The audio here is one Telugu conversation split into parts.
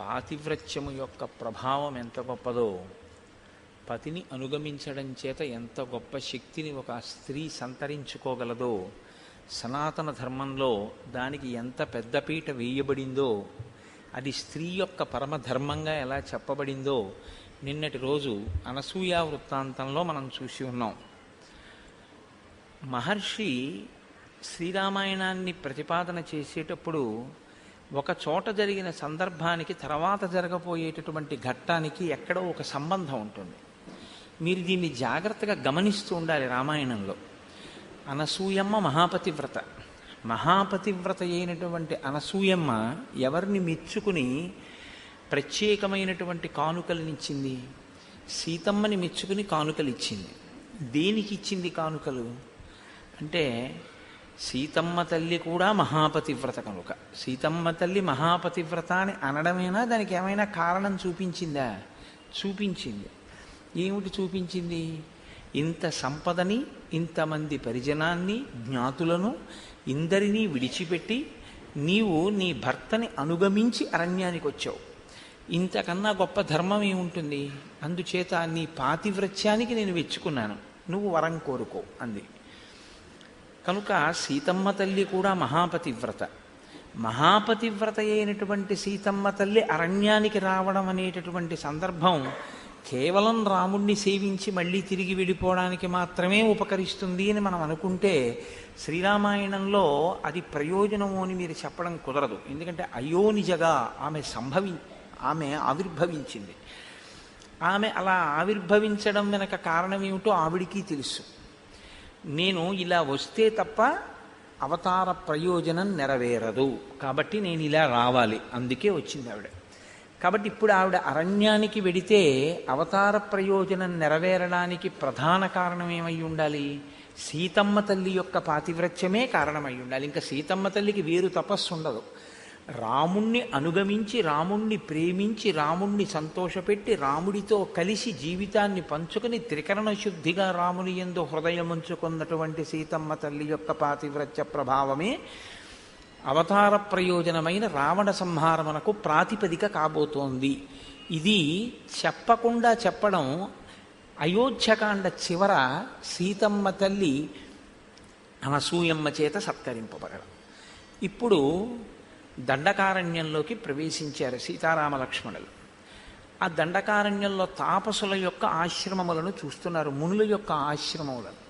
పాతివ్రత్యము యొక్క ప్రభావం ఎంత గొప్పదో పతిని అనుగమించడం చేత ఎంత గొప్ప శక్తిని ఒక స్త్రీ సంతరించుకోగలదో సనాతన ధర్మంలో దానికి ఎంత పెద్దపీట వేయబడిందో అది స్త్రీ యొక్క పరమధర్మంగా ఎలా చెప్పబడిందో నిన్నటి రోజు అనసూయ వృత్తాంతంలో మనం చూసి ఉన్నాం. మహర్షి శ్రీరామాయణాన్ని ప్రతిపాదన చేసేటప్పుడు ఒక చోట జరిగిన సందర్భానికి తర్వాత జరగబోయేటటువంటి ఘట్టానికి ఎక్కడో ఒక సంబంధం ఉంటుంది. మీరు దీన్ని జాగ్రత్తగా గమనిస్తూ ఉండాలి రామాయణంలో. అనసూయమ్మ మహాపతివ్రత. మహాపతివ్రత అయినటువంటి అనసూయమ్మ ఎవరిని మెచ్చుకుని ప్రత్యేకమైనటువంటి కానుకలనిచ్చింది? సీతమ్మని మెచ్చుకుని కానుకలు ఇచ్చింది దేనికి ఇచ్చింది కానుకలు? అంటే సీతమ్మ తల్లి కూడా మహాపతివ్రత కనుక సీతమ్మ తల్లి మహాపతివ్రత అని అనడమేనా? దానికి ఏమైనా కారణం చూపించిందా? చూపించింది. ఏమిటి చూపించింది? ఇంత సంపదని ఇంతమంది పరిజనాన్ని జ్ఞాతులను ఇందరినీ విడిచిపెట్టి నీవు నీ భర్తని అనుగమించి అరణ్యానికి వచ్చావు. ఇంతకన్నా గొప్ప ధర్మం ఏముంటుంది? అందుచేత నీ పాతివ్రత్యానికి నేను వెచ్చుకున్నాను. నువ్వు వరం కోరుకో అంది. కనుక సీతమ్మ తల్లి కూడా మహాపతివ్రత. మహాపతివ్రత అయినటువంటి సీతమ్మ తల్లి అరణ్యానికి రావడం అనేటటువంటి సందర్భం కేవలం రాముణ్ణి సేవించి మళ్ళీ తిరిగి వెళ్ళిపోవడానికి మాత్రమే ఉపకరిస్తుంది అని మనం అనుకుంటే శ్రీరామాయణంలో అది ప్రయోజనము అని మీరు చెప్పడం కుదరదు. ఎందుకంటే అయోనిజగా ఆమె సంభవి ఆమె ఆవిర్భవించింది. ఆమె అలా ఆవిర్భవించడం వెనక కారణం ఏమిటో ఆవిడికి తెలుసు. నేను ఇలా వస్తే తప్ప అవతార ప్రయోజనం నెరవేరదు. కాబట్టి నేను ఇలా రావాలి. అందుకే వచ్చింది ఆవిడ. కాబట్టి ఇప్పుడు ఆవిడ అరణ్యానికి వెడితే అవతార ప్రయోజనం నెరవేరడానికి ప్రధాన కారణం ఏమై ఉండాలి? సీతమ్మ తల్లి యొక్క పాతివ్రత్యమే కారణమై ఉండాలి. ఇంకా సీతమ్మ తల్లికి వేరు తపస్సు ఉండదు. రాముణ్ణి అనుగమించి రాముణ్ణి ప్రేమించి రాముణ్ణి సంతోషపెట్టి రాముడితో కలిసి జీవితాన్ని పంచుకుని త్రికరణ శుద్ధిగా రాముని ఎందు హృదయముంచుకున్నటువంటి సీతమ్మ తల్లి యొక్క పాతివ్రత్య ప్రభావమే అవతార ప్రయోజనమైన రావణ సంహారమునకు ప్రాతిపదిక కాబోతోంది. ఇది చెప్పకుండా చెప్పడం అయోధ్యకాండ చివర సీతమ్మ తల్లి అనసూయమ్మ చేత సత్కరింపబడడం. ఇప్పుడు దండకారణ్యంలోకి ప్రవేశించారు సీతారామ లక్ష్మణులు. ఆ దండకారణ్యంలో తాపసుల యొక్క ఆశ్రమములను చూస్తున్నారు మునుల యొక్క ఆశ్రమములను.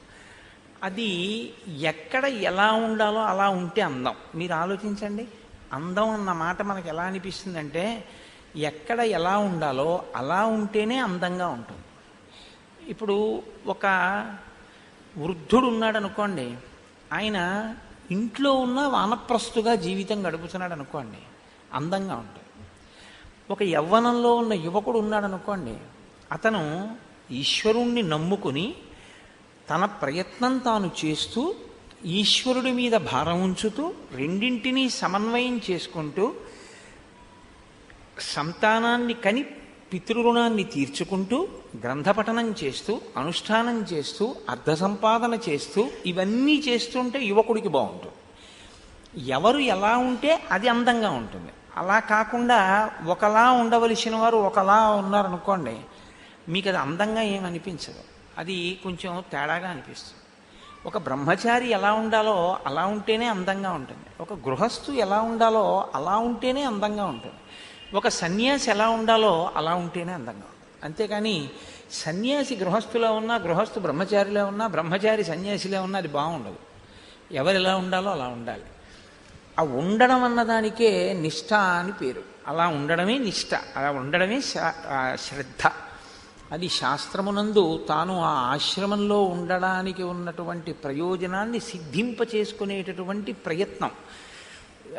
అది ఎక్కడ ఎలా ఉండాలో అలా ఉంటే అందం. మీరు ఆలోచించండి అందం అన్న మాట మనకు ఎలా అనిపిస్తుందంటే ఎక్కడ ఎలా ఉండాలో అలా ఉంటేనే అందంగా ఉంటుంది. ఇప్పుడు ఒక వృద్ధుడు ఉన్నాడు అనుకోండి ఆయన ఇంట్లో ఉన్న వానప్రస్తుగా జీవితం గడుపుతున్నాడు అనుకోండి అందంగా ఉంటుంది ఒక యవ్వనంలో ఉన్న యువకుడు ఉన్నాడు అనుకోండి అతను ఈశ్వరుణ్ణి నమ్ముకుని తన ప్రయత్నం తాను చేస్తూ ఈశ్వరుడి మీద భారం ఉంచుతూ రెండింటినీ సమన్వయం చేసుకుంటూ సంతానాన్ని కని పితృరుణాన్ని తీర్చుకుంటూ గ్రంథపఠనం చేస్తూ అనుష్ఠానం చేస్తూ అర్ధ సంపాదన చేస్తూ ఇవన్నీ చేస్తుంటే యువకుడికి బాగుంటుంది. ఎవరు ఎలా ఉంటే అది అందంగా ఉంటుంది. అలా కాకుండా ఒకలా ఉండవలసిన వారు ఒకలా ఉన్నారనుకోండి మీకు అది అందంగా ఏమనిపించదు అది కొంచెం తేడాగా అనిపిస్తుంది. ఒక బ్రహ్మచారి ఎలా ఉండాలో అలా ఉంటేనే అందంగా ఉంటుంది. ఒక గృహస్థు ఎలా ఉండాలో అలా ఉంటేనే అందంగా ఉంటుంది. ఒక సన్యాసి ఎలా ఉండాలో అలా ఉంటేనే అందంగా అంతేకాని సన్యాసి గృహస్థులో ఉన్నా గృహస్థు బ్రహ్మచారిలో ఉన్నా బ్రహ్మచారి సన్యాసిలో ఉన్నా అది బాగుండదు. ఎవరు ఎలా ఉండాలో అలా ఉండాలి. ఆ ఉండడం అన్నదానికే నిష్ఠ అని పేరు. అలా ఉండడమే నిష్ఠ అలా ఉండడమే శా- శ్రద్ధ. అది శాస్త్రమునందు తాను ఆ ఆశ్రమంలో ఉండడానికి ఉన్నటువంటి ప్రయోజనాన్ని సిద్ధింప చేసుకునేటటువంటి ప్రయత్నం.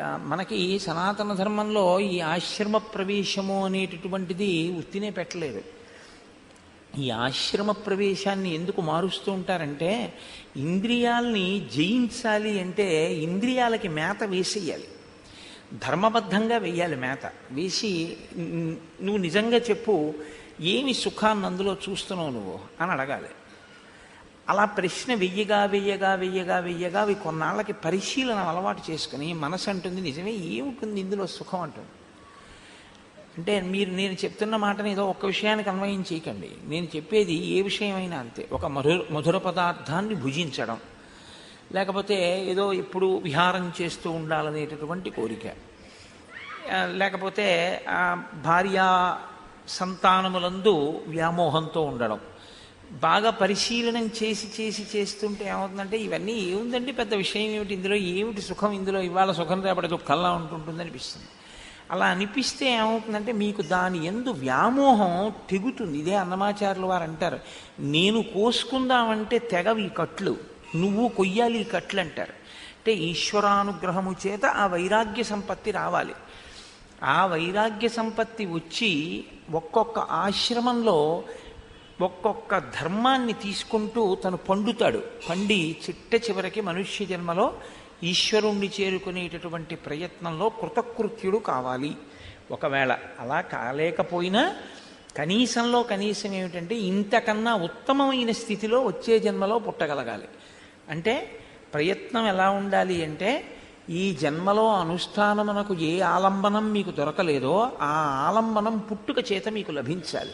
మనకి సనాతన ధర్మంలో ఈ ఆశ్రమ ప్రవేశము అనేటటువంటిది ఉత్తినే పెట్టలేదు. ఈ ఆశ్రమ ప్రవేశాన్ని ఎందుకు మారుస్తూ ఉంటారంటే ఇంద్రియాల్ని జయించాలి అంటే ఇంద్రియాలకి మేత వేసేయాలి. ధర్మబద్ధంగా వేయాలి మేత. వేసి నువ్వు నిజంగా చెప్పు ఏమి సుఖాన్ని అందులో చూస్తున్నావు నువ్వు? అని అడగాలి. అలా ప్రశ్న వెయ్యగా వెయ్యగా వెయ్యగా వెయ్యగా అవి కొన్నాళ్ళకి పరిశీలన అలవాటు చేసుకుని మనసు అంటుంది నిజమే ఏముంటుంది ఇందులో సుఖం అంటుంది? అంటే మీరు నేను చెప్తున్న మాటని ఏదో ఒక్క విషయానికి అన్వయం చేయకండి. నేను చెప్పేది ఏ విషయమైనా అంతే. ఒక మధుర మధుర పదార్థాన్ని భుజించడం లేకపోతే ఏదో ఇప్పుడు విహారం చేస్తూ ఉండాలనేటటువంటి కోరిక. లేకపోతే భార్య సంతానములందు వ్యామోహంతో ఉండడం. బాగా పరిశీలనం చేసి చేసి చేస్తుంటే ఏమవుతుందంటే ఇవన్నీ ఏముందండి పెద్ద విషయం ఏమిటి? ఇందులో ఏమిటి సుఖం? ఇందులో ఇవాళ సుఖం రేపటి దుఃఖంలా ఉంటుంటుంది అనిపిస్తుంది. అలా అనిపిస్తే ఏమవుతుందంటే మీకు దాని ఎందు వ్యామోహం తెగుతుంది. ఇదే అన్నమాచారులు వారు అంటారు. నేను కోసుకుందామంటే తెగవి ఈ కట్లు. నువ్వు కొయ్యాలి ఈ కట్లు అంటారు. అంటే ఈశ్వరానుగ్రహము చేత ఆ వైరాగ్య సంపత్తి రావాలి. ఆ వైరాగ్య సంపత్తి వచ్చి ఒక్కొక్క ఆశ్రమంలో ఒక్కొక్క ధర్మాన్ని తీసుకుంటూ తను పండుతాడు. పండి చిట్ట చివరికి మనుష్య జన్మలో ఈశ్వరుణ్ణి చేరుకునేటటువంటి ప్రయత్నంలో కృతకృత్యుడు కావాలి. ఒకవేళ అలా కాలేకపోయినా కనీసంలో కనీసం ఏమిటంటే ఇంతకన్నా ఉత్తమమైన స్థితిలో వచ్చే జన్మలో పుట్టగలగాలి. అంటే ప్రయత్నం ఎలా ఉండాలి అంటే ఈ జన్మలో అనుష్ఠానమునకు ఏ ఆలంబనం మీకు దొరకలేదో ఆ ఆలంబనం పుట్టుక చేత మీకు లభించాలి.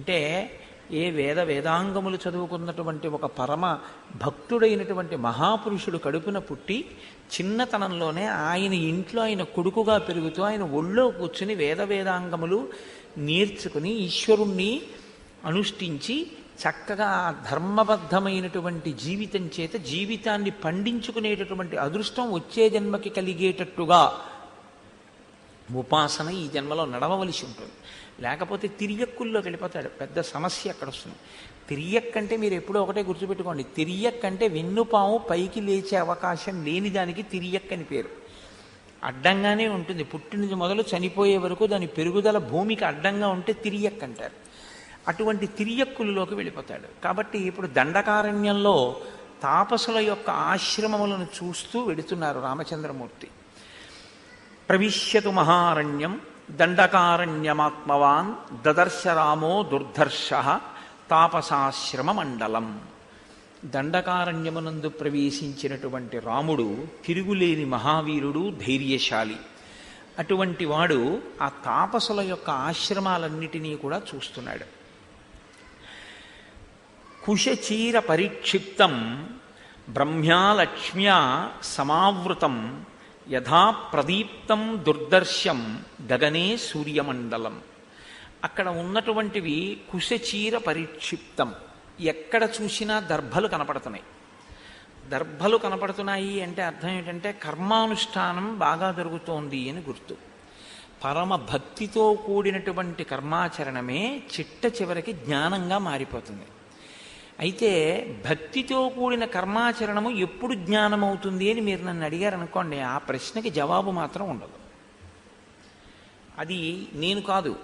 అంటే ఏ వేద వేదాంగములు చదువుకున్నటువంటి ఒక పరమ భక్తుడైనటువంటి మహాపురుషుడు కడుపున పుట్టి చిన్నతనంలోనే ఆయన ఇంట్లో ఆయన కొడుకుగా పెరుగుతూ ఆయన ఒళ్ళో కూర్చుని వేద వేదాంగములు నేర్చుకుని ఈశ్వరుణ్ణి అనుష్ఠించి చక్కగా ధర్మబద్ధమైనటువంటి జీవితం చేత జీవితాన్ని పండించుకునేటటువంటి అదృష్టం వచ్చే జన్మకి కలిగేటట్టుగా. ఉపాసన ఈ జన్మలో నడవవలసి ఉంటుంది. లేకపోతే తిరియక్కుల్లో వెళ్ళిపోతాడు. పెద్ద సమస్య అక్కడ వస్తుంది తిరియక్ అంటే మీరు ఎప్పుడూ ఒకటే గుర్తుపెట్టుకోండి. తిరియక్ అంటే వెన్నుపాము పైకి లేచే అవకాశం లేని దానికి తిరియక్ అని పేరు. అడ్డంగానే ఉంటుంది. పుట్టినది మొదలు చనిపోయే వరకు దాని పెరుగుదల భూమికి అడ్డంగా ఉంటే తిరియక్ అంటారు. అటువంటి తిరియక్కులలోకి వెళ్ళిపోతాడు. కాబట్టి ఇప్పుడు దండకారణ్యంలో తాపసుల యొక్క ఆశ్రమములను చూస్తూ వెడుతున్నారు రామచంద్రమూర్తి. ప్రవిశ్యతు మహారణ్యం దండకారణ్యమాత్మవాన్ దదర్శ రామో దుర్ధర్ష తాపసాశ్రమ మండలం దండకారణ్యమునందు ప్రవేశించినటువంటి రాముడు తిరుగులేని మహావీరుడు ధైర్యశాలి అటువంటి వాడు ఆ తాపసుల యొక్క ఆశ్రమాలన్నిటినీ కూడా చూస్తున్నాడు. కుశచీర పరిక్షిప్తం బ్రహ్మ్యాలక్ష్మ్యా సమావృతం యథా ప్రదీప్తం దుర్దర్శం గగనే సూర్యమండలం. అక్కడ ఉన్నటువంటివి కుశచీర పరిక్షిప్తం. ఎక్కడ చూసినా దర్భలు కనపడుతున్నాయి. దర్భలు కనపడుతున్నాయి అంటే అర్థం ఏంటంటే కర్మానుష్ఠానం బాగా జరుగుతోంది అని గుర్తు. పరమ భక్తితో కూడినటువంటి కర్మాచరణమే చిట్ట చివరికి జ్ఞానంగా మారిపోతుంది. అయితే భక్తితో కూడిన కర్మాచరణము ఎప్పుడు జ్ఞానమవుతుంది అని మీరు నన్ను అడిగారు అనుకోండి ఆ ప్రశ్నకి జవాబు మాత్రం ఉండదు. అది నేను కాదు.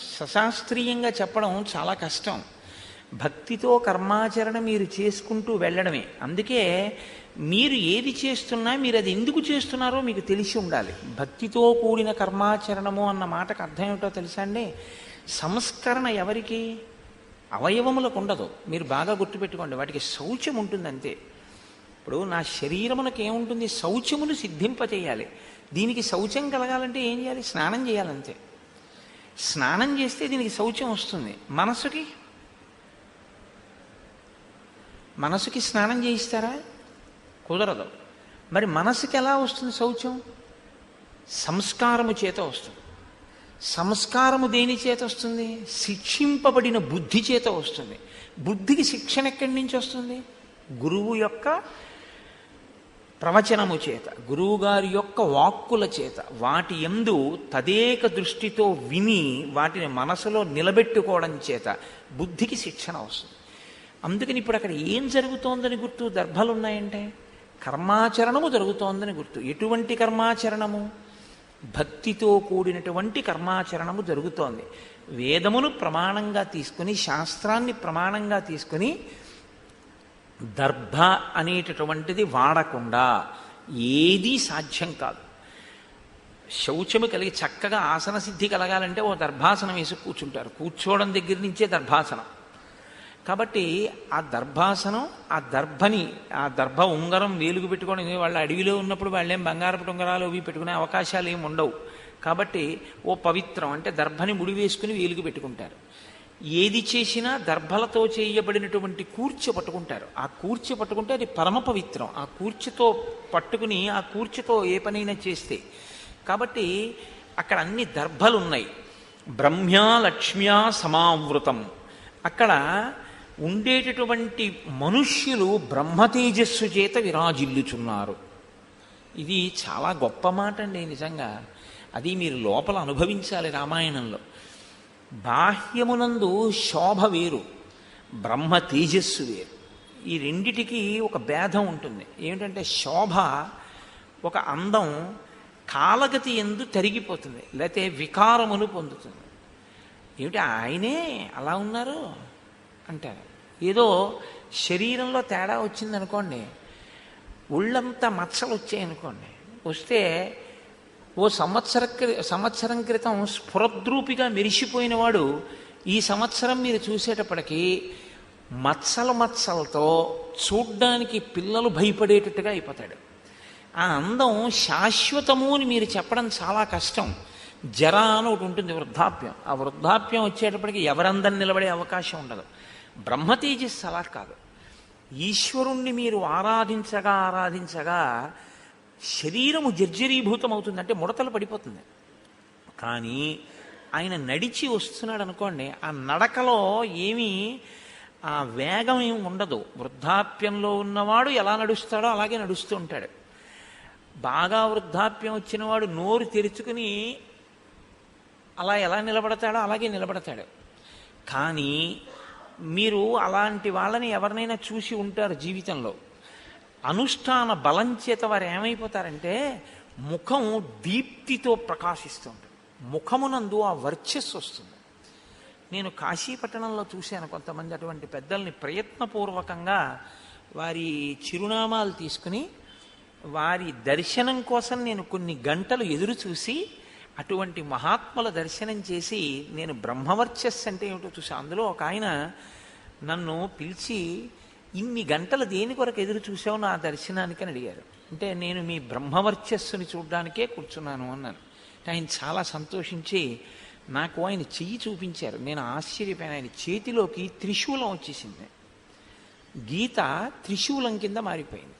సశాస్త్రీయంగా చెప్పడం చాలా కష్టం. భక్తితో కర్మాచరణ మీరు చేసుకుంటూ వెళ్ళడమే. అందుకే మీరు ఏది చేస్తున్నా మీరు అది ఎందుకు చేస్తున్నారో మీకు తెలిసి ఉండాలి. భక్తితో కూడిన కర్మాచరణము అన్న మాటకు అర్థం ఏమిటో తెలుసా అండి? సంస్కరణ ఎవరికి? అవయవములకు ఉండదు మీరు బాగా గుర్తుపెట్టుకోండి వాటికి శౌచం ఉంటుంది అంతే ఇప్పుడు నా శరీరమునకు ఏముంటుంది? శౌచమును సిద్ధింపచేయాలి. దీనికి శౌచం కలగాలంటే ఏం చేయాలి? స్నానం చేయాలంతే. స్నానం చేస్తే దీనికి శౌచం వస్తుంది. మనసుకి? మనసుకి స్నానం చేయిస్తారా? కుదరదు. మరి మనసుకి ఎలా వస్తుంది శౌచం సంస్కారము చేత వస్తుంది. సంస్కారము దేని చేత వస్తుంది? శిక్షింపబడిన బుద్ధి చేత వస్తుంది. బుద్ధికి శిక్షణ ఎక్కడి నుంచి వస్తుంది? గురువు యొక్క ప్రవచనము చేత గురువుగారి యొక్క వాక్కుల చేత. వాటి ఎందు తదేక దృష్టితో విని వాటిని మనసులో నిలబెట్టుకోవడం చేత బుద్ధికి శిక్షణ వస్తుంది. అందుకని ఇప్పుడు అక్కడ ఏం జరుగుతోందని గుర్తు? దర్భలు ఉన్నాయంటే కర్మాచరణము జరుగుతోందని గుర్తు. ఎటువంటి కర్మాచరణము? భక్తితో కూడినటువంటి కర్మాచరణము జరుగుతోంది. వేదమును ప్రమాణంగా తీసుకుని శాస్త్రాన్ని ప్రమాణంగా తీసుకుని దర్భ అనేటటువంటిది వాడకుండా ఏదీ సాధ్యం కాదు. శౌచము కలిగి చక్కగా ఆసన సిద్ధి కలగాలంటే ఓ దర్భాసనం వేసి కూర్చుంటారు. కూర్చోవడం దగ్గర నుంచే దర్భాసనం. కాబట్టి ఆ దర్భాసనం ఆ దర్భని ఆ దర్భ ఉంగరం వేలుగు పెట్టుకోవడం వాళ్ళ అడవిలో ఉన్నప్పుడు వాళ్ళేం బంగారపు ఉంగరాలు అవి పెట్టుకునే అవకాశాలు ఏమి ఉండవు. కాబట్టి ఓ పవిత్రం అంటే దర్భని ముడి వేసుకుని వేలుగు పెట్టుకుంటారు. ఏది చేసినా దర్భలతో చేయబడినటువంటి కూర్చి పట్టుకుంటారు. ఆ కూర్చి పట్టుకుంటే అది పరమ పవిత్రం. ఆ కూర్చితో పట్టుకుని ఆ కూర్చితో ఏ పనైనా చేస్తే. కాబట్టి అక్కడ అన్ని దర్భలు ఉన్నాయి బ్రహ్మ్యా లక్ష్మ్యా సమావృతం. అక్కడ ఉండేటటువంటి మనుష్యులు బ్రహ్మ తేజస్సు చేత విరాజిల్లుచున్నారు. ఇది చాలా గొప్ప మాట అండి నిజంగా. అది మీరు లోపల అనుభవించాలి రామాయణంలో. బాహ్యమునందు శోభ వేరు బ్రహ్మ తేజస్సు వేరు. ఈ రెండిటికి ఒక భేదం ఉంటుంది. ఏమిటంటే శోభ ఒక అందం కాలగతి ఎందు తరిగిపోతుంది లేకపోతే వికారమును పొందుతుంది. ఏమిటి ఆయనే అలా ఉన్నారు? అంటారు. ఏదో శరీరంలో తేడా వచ్చిందనుకోండి ఒళ్ళంతా మచ్చలు వచ్చాయనుకోండి వస్తే ఓ సంవత్సర సంవత్సరం క్రితం స్ఫురద్రూపిగా మెరిసిపోయినవాడు ఈ సంవత్సరం మీరు చూసేటప్పటికీ మచ్చల మచ్చలతో చూడ్డానికి పిల్లలు భయపడేటట్టుగా అయిపోతాడు. ఆ అందం శాశ్వతము అని మీరు చెప్పడం చాలా కష్టం. జర అని ఒకటి ఉంటుంది వృద్ధాప్యం. ఆ వృద్ధాప్యం వచ్చేటప్పటికి ఎవరందరిని నిలబడే అవకాశం ఉండదు. బ్రహ్మ తేజస్సు అలా కాదు. ఈశ్వరుణ్ణి మీరు ఆరాధించగా ఆరాధించగా శరీరము జర్జరీభూతం అవుతుంది అంటే ముడతలు పడిపోతుంది. కానీ ఆయన నడిచి వస్తున్నాడు అనుకోండి ఆ నడకలో ఏమీ ఆ వేగం ఏమి ఉండదు. వృద్ధాప్యంలో ఉన్నవాడు ఎలా నడుస్తాడో అలాగే నడుస్తూ ఉంటాడు. బాగా వృద్ధాప్యం వచ్చినవాడు నోరు తెరుచుకుని అలా ఎలా నిలబడతాడో అలాగే నిలబడతాడు. కానీ మీరు అలాంటి వాళ్ళని ఎవరినైనా చూసి ఉంటారు జీవితంలో. అనుష్ఠాన బలం చేత వారు ఏమైపోతారంటే ముఖం దీప్తితో ప్రకాశిస్తుంది. ముఖమునందు ఆ వర్చస్సు వస్తుంది. నేను కాశీపట్టణంలో చూశాను కొంతమంది అటువంటి పెద్దల్ని ప్రయత్నపూర్వకంగా వారి చిరునామాలు తీసుకుని వారి దర్శనం కోసం నేను కొన్ని గంటలు ఎదురు చూసి అటువంటి మహాత్ముల దర్శనం చేసి నేను బ్రహ్మవర్చస్సు అంటే ఏమిటో చూసా అందులో ఒక ఆయన నన్ను పిలిచి ఇన్ని గంటలు దేని కొరకు ఎదురు చూసావు నా దర్శనానికి? అని అడిగారు. అంటే నేను మీ బ్రహ్మవర్చస్సుని చూడడానికే కూర్చున్నాను అన్నాను. అంటే ఆయన చాలా సంతోషించి నాకు ఆయన చెయ్యి చూపించారు. నేను ఆశ్చర్యపోయాను. ఆయన చేతిలోకి త్రిశూలం వచ్చేసింది. గీత త్రిశూలం కింద మారిపోయింది.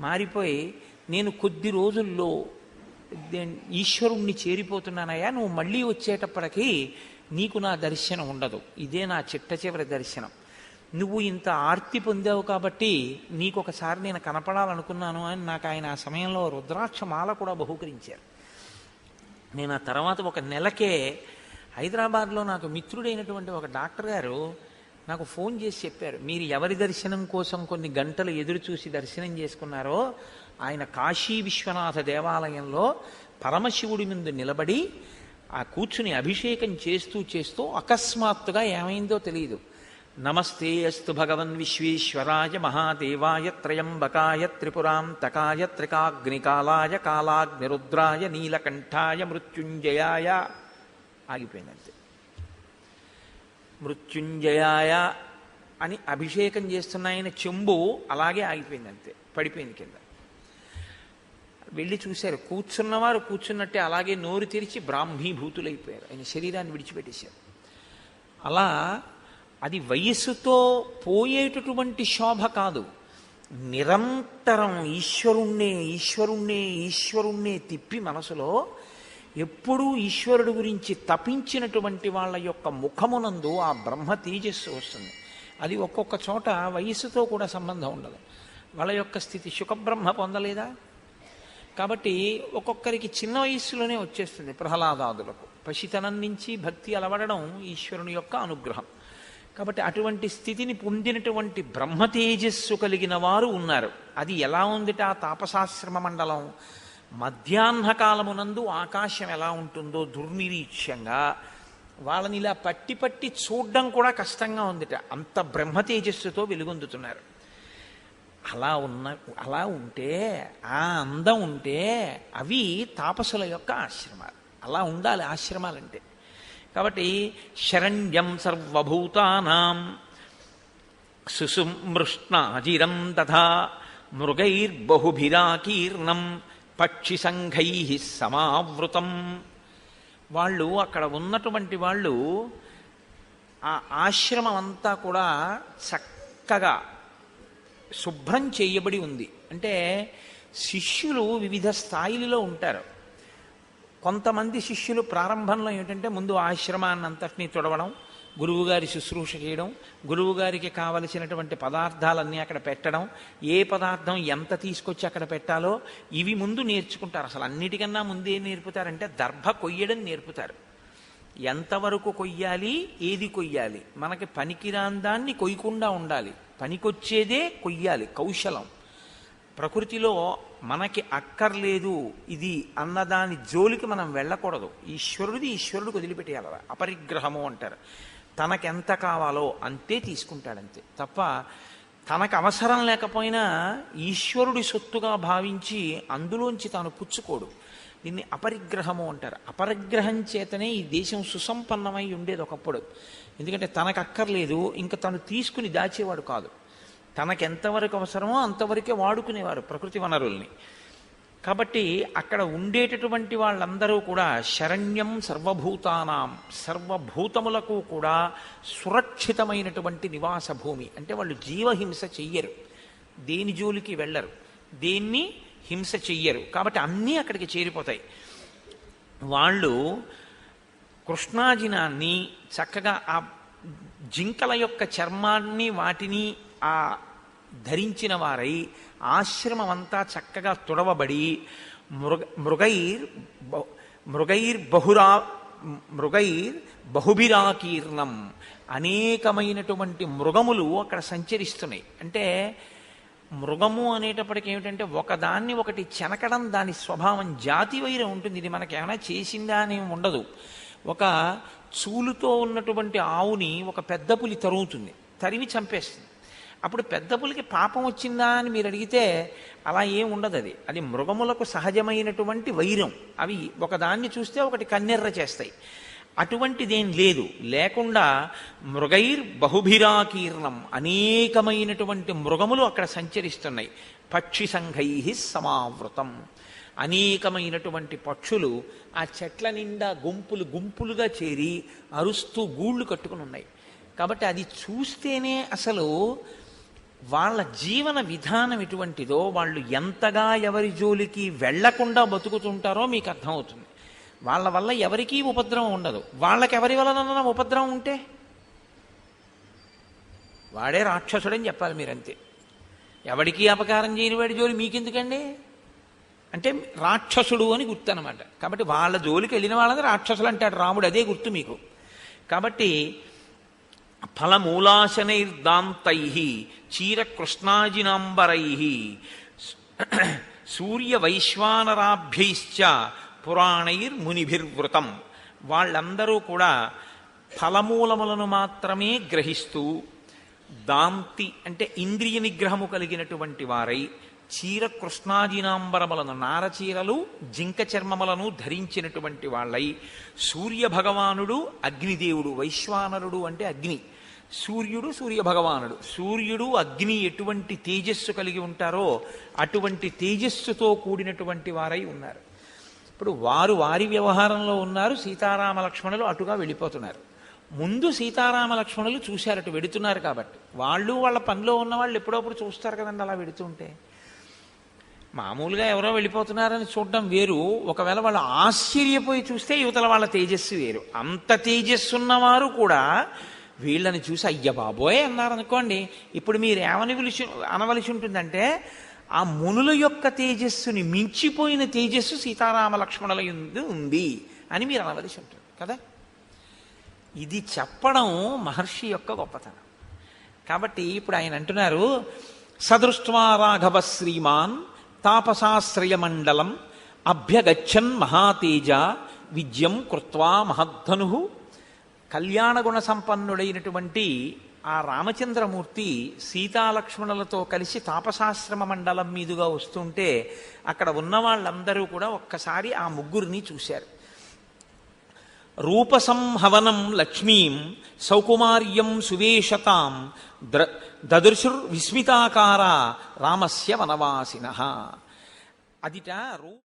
మారిపోయి నేను కొద్ది రోజుల్లో ఈశ్వరుణ్ణి చేరిపోతున్నానయ్యా నువ్వు మళ్ళీ వచ్చేటప్పటికి నీకు నా దర్శనం ఉండదు. ఇదే నా చిట్ట చివరి దర్శనం. నువ్వు ఇంత ఆర్తి పొందావు కాబట్టి నీకు ఒకసారి నేను కనపడాలనుకున్నాను అని నాకు ఆయన ఆ సమయంలో రుద్రాక్ష మాల కూడా బహుకరించారు. నేను ఆ తర్వాత ఒక నెలకే హైదరాబాద్లో నాకు మిత్రుడైనటువంటి ఒక డాక్టర్ గారు నాకు ఫోన్ చేసి చెప్పారు మీరు ఎవరి దర్శనం కోసం కొన్ని గంటలు ఎదురు చూసి దర్శనం చేసుకున్నారో ఆయన కాశీ విశ్వనాథ దేవాలయంలో పరమశివుడి ముందు నిలబడి ఆ కూర్చుని అభిషేకం చేస్తూ చేస్తూ అకస్మాత్తుగా ఏమైందో తెలియదు నమస్తే అస్తు భగవన్ విశ్వేశ్వరాయ మహాదేవాయ త్రయంబకాయ త్రిపురాంతకాయ త్రికాగ్నికాలాయ కాలాగ్నిరుద్రాయ నీలకంఠాయ మృత్యుంజయాయ. ఆగిపోయిందంతే. మృత్యుంజయాయ అని అభిషేకం చేస్తున్న ఆయన చెంబు అలాగే ఆగిపోయిందంతే పడిపోయింది కింద. వెళ్ళి చూశారు. కూర్చున్నవారు కూర్చున్నట్టే అలాగే నోరు తెరిచి బ్రాహ్మీభూతులైపోయారు. ఆయన శరీరాన్ని విడిచిపెట్టేశారు. అలా అది వయస్సుతో పోయేటటువంటి శోభ కాదు. నిరంతరం ఈశ్వరుణ్ణే ఈశ్వరుణ్ణే ఈశ్వరుణ్ణే తిప్పి మనసులో ఎప్పుడూ ఈశ్వరుడు గురించి తపించినటువంటి వాళ్ళ యొక్క ముఖమునందు ఆ బ్రహ్మ తేజస్సు వస్తుంది. అది ఒక్కొక్క చోట వయస్సుతో కూడా సంబంధం ఉండదు. వాళ్ళ యొక్క స్థితి సుఖబ్రహ్మ పొందలేదా? కాబట్టి ఒక్కొక్కరికి చిన్న వయస్సులోనే వచ్చేస్తుంది ప్రహ్లాదాదులకు. పసితనం నుంచి భక్తి అలవడడం ఈశ్వరుని యొక్క అనుగ్రహం. కాబట్టి అటువంటి స్థితిని పొందినటువంటి బ్రహ్మ తేజస్సు కలిగిన వారు ఉన్నారు. అది ఎలా ఉందిట? ఆ తాపసాశ్రమ మండలం. మధ్యాహ్నకాలమునందు ఆకాశం ఎలా ఉంటుందో దుర్నిరీక్ష్యంగా వాళ్ళని ఇలా పట్టి పట్టి చూడడం కూడా కష్టంగా ఉందిట. అంత బ్రహ్మ తేజస్సుతో వెలుగొందుతున్నారు. అలా ఉన్న అలా ఉంటే ఆ అందం ఉంటే అవి తాపసుల యొక్క ఆశ్రమాలు. అలా ఉండాలి ఆశ్రమాలంటే. కాబట్టి శరణ్యం సర్వభూతానాం సుసుమృష్ణాజిరం తథా మృగైర్బహుభిరాకీర్ణం పక్షి సంఘై సమావృతం. వాళ్ళు అక్కడ ఉన్నటువంటి వాళ్ళు ఆ ఆశ్రమం అంతా కూడా చక్కగా శుభ్రం చేయబడి ఉంది. అంటే శిష్యులు వివిధ స్థాయిలలో ఉంటారు. కొంతమంది శిష్యులు ప్రారంభంలో ఏమిటంటే ముందు ఆశ్రమాన్ని అంతటినీ తొడవడం గురువుగారి శుశ్రూష చేయడం గురువుగారికి కావలసినటువంటి పదార్థాలన్నీ అక్కడ పెట్టడం ఏ పదార్థం ఎంత తీసుకొచ్చి అక్కడ పెట్టాలో ఇవి ముందు నేర్చుకుంటారు. అసలు అన్నిటికన్నా ముందు ఏం నేర్పుతారంటే దర్భ కొయ్యడం నేర్పుతారు. ఎంతవరకు కొయ్యాలి ఏది కొయ్యాలి? మనకి పనికిరాని దాన్ని కొయ్యకుండా ఉండాలి. పనికొచ్చేదే కొయ్యాలి కౌశలం. ప్రకృతిలో మనకి అక్కర్లేదు ఇది అన్నదాని జోలికి మనం వెళ్ళకూడదు. ఈశ్వరుడిది ఈశ్వరుడికి వదిలిపెట్టేయాలి అపరిగ్రహము అంటారు. తనకెంత కావాలో అంతే తీసుకుంటాడంతే. తప్ప తనకు అవసరం లేకపోయినా ఈశ్వరుడి సొత్తుగా భావించి అందులోంచి తాను పుచ్చుకోడు. దీన్ని అపరిగ్రహము అంటారు. అపరిగ్రహం చేతనే ఈ దేశం సుసంపన్నమై ఉండేది ఒకప్పుడు. ఎందుకంటే తనకు అక్కర్లేదు ఇంకా తను తీసుకుని దాచేవాడు కాదు. తనకు ఎంతవరకు అవసరమో అంతవరకే వాడుకునేవారు ప్రకృతి వనరుల్ని. కాబట్టి అక్కడ ఉండేటటువంటి వాళ్ళందరూ కూడా శరణ్యం సర్వభూతానాం సర్వభూతములకు కూడా సురక్షితమైనటువంటి నివాస భూమి. అంటే వాళ్ళు జీవహింస చెయ్యరు. దేని జోలికి వెళ్ళరు. దేన్ని హింస చెయ్యరు. కాబట్టి అన్నీ అక్కడికి చేరిపోతాయి. వాళ్ళు కృష్ణాజినాన్ని చక్కగా ఆ జింకల యొక్క చర్మాన్ని వాటిని ఆ ధరించిన వారై ఆశ్రమం అంతా చక్కగా తుడవబడి మృగ మృగైర్ బ- మృగైర్ బహురా మృగైర్ బహుభిరాకీర్ణం అనేకమైనటువంటి మృగములు అక్కడ సంచరిస్తున్నాయి. అంటే మృగము అనేటప్పటికి ఏమిటంటే ఒకదాన్ని ఒకటి చెనకడం దాని స్వభావం జాతి వైరం ఉంటుంది. ఇది మనకేమైనా చేసిందా అని ఉండదు. ఒక చూలుతో ఉన్నటువంటి ఆవుని ఒక పెద్ద పులి తరుగుతుంది తరివి చంపేస్తుంది. అప్పుడు పెద్ద పులికి పాపం వచ్చిందా అని మీరు అడిగితే అలా ఏం ఉండదు అది. అది మృగములకు సహజమైనటువంటి వైరం. అవి ఒకదాన్ని చూస్తే ఒకటి కన్నెర్ర చేస్తాయి. అటువంటిదేం లేదు. లేకుండా మృగైర్ బహుభిరాకీర్ణం అనేకమైనటువంటి మృగములు అక్కడ సంచరిస్తున్నాయి. పక్షి సంఘై సమావృతం. అనేకమైనటువంటి పక్షులు ఆ చెట్ల నిండా గుంపులు గుంపులుగా చేరి అరుస్తూ గూళ్ళు కట్టుకుని ఉన్నాయి. కాబట్టి అది చూస్తేనే అసలు వాళ్ళ జీవన విధానం ఎటువంటిదో వాళ్ళు ఎంతగా ఎవరి జోలికి వెళ్ళకుండా బతుకుతుంటారో మీకు అర్థమవుతుంది. వాళ్ళ వల్ల ఎవరికీ ఉపద్రవం ఉండదు. వాళ్ళకి ఎవరి వలన ఉపద్రవం ఉంటే? వాడే రాక్షసుడని చెప్పాలి మీరంతే. ఎవడికి అపకారం చేయని వాడి జోలి మీకెందుకండి? అంటే రాక్షసుడు అని గుర్తు అనమాట కాబట్టి వాళ్ళ జోలికి వెళ్ళిన వాళ్ళని రాక్షసులు అంటాడు రాముడు అదే గుర్తు మీకు. కాబట్టి ఫలమూలాశనైర్దాంతై చీరకృష్ణాజినాంబరై సూర్యవైశ్వానరాభ్యైశ్చ పురాణైర్మునిభిర్వృతం వాళ్ళందరూ కూడా ఫలమూలములను మాత్రమే గ్రహిస్తూ దాంతి అంటే ఇంద్రియ నిగ్రహము కలిగినటువంటి వారై చీర కృష్ణాజినాంబరములను నారచీరలు జింక చర్మములను ధరించినటువంటి వాళ్ళై సూర్య భగవానుడు అగ్నిదేవుడు వైశ్వానరుడు అంటే అగ్ని. సూర్యుడు సూర్య భగవానుడు సూర్యుడు అగ్ని ఎటువంటి తేజస్సు కలిగి ఉంటారో అటువంటి తేజస్సుతో కూడినటువంటి వారై ఉన్నారు. ఇప్పుడు వారు వారి వ్యవహారంలో ఉన్నారు సీతారామ లక్ష్మణులు అటుగా వెళ్ళిపోతున్నారు. ముందు సీతారామ లక్ష్మణులు చూశారు అటు వెడుతున్నారు కాబట్టి. వాళ్ళు వాళ్ళ పనిలో ఉన్న వాళ్ళు ఎప్పుడప్పుడు చూస్తారు కదండి అలా వెడుతుంటే. మామూలుగా ఎవరో వెళ్ళిపోతున్నారని చూడడం వేరు. ఒకవేళ వాళ్ళు ఆశ్చర్యపోయి చూస్తే యువతల వాళ్ళ తేజస్సు వేరు. అంత తేజస్సు ఉన్నవారు కూడా వీళ్ళని చూసి అయ్య బాబోయ్ అన్నారనుకోండి. ఇప్పుడు మీరు ఏమని పిలిచి అనవలసి ఉంటుందంటే ఆ మునుల యొక్క తేజస్సుని మించిపోయిన తేజస్సు సీతారామ లక్ష్మణుల యందు ఉంది అని మీరు అనవలసి ఉంటుంది కదా? ఇది చెప్పడం మహర్షి యొక్క గొప్పతనం. కాబట్టి ఇప్పుడు ఆయన అంటున్నారు సదృష్ట్వా రాఘవ శ్రీమాన్ తాపసాశ్రయమండలం అభ్యగచ్చన్ మహాతేజ విద్యం కృత్వా మహద్ధను. కళ్యాణగుణ సంపన్నుడైనటువంటి ఆ రామచంద్రమూర్తి సీతాలక్ష్మణులతో కలిసి తాపసాశ్రమ మండలం మీదుగా వస్తుంటే అక్కడ ఉన్న వాళ్ళందరూ కూడా ఒక్కసారి ఆ ముగ్గురిని చూశారు. రూపసంహవనం లక్ష్మీం సౌకుమార్యం సువేషతాం ద్ర దదృశుర్ విస్మితాకార రామస్య వనవాసిన. అదిట రూ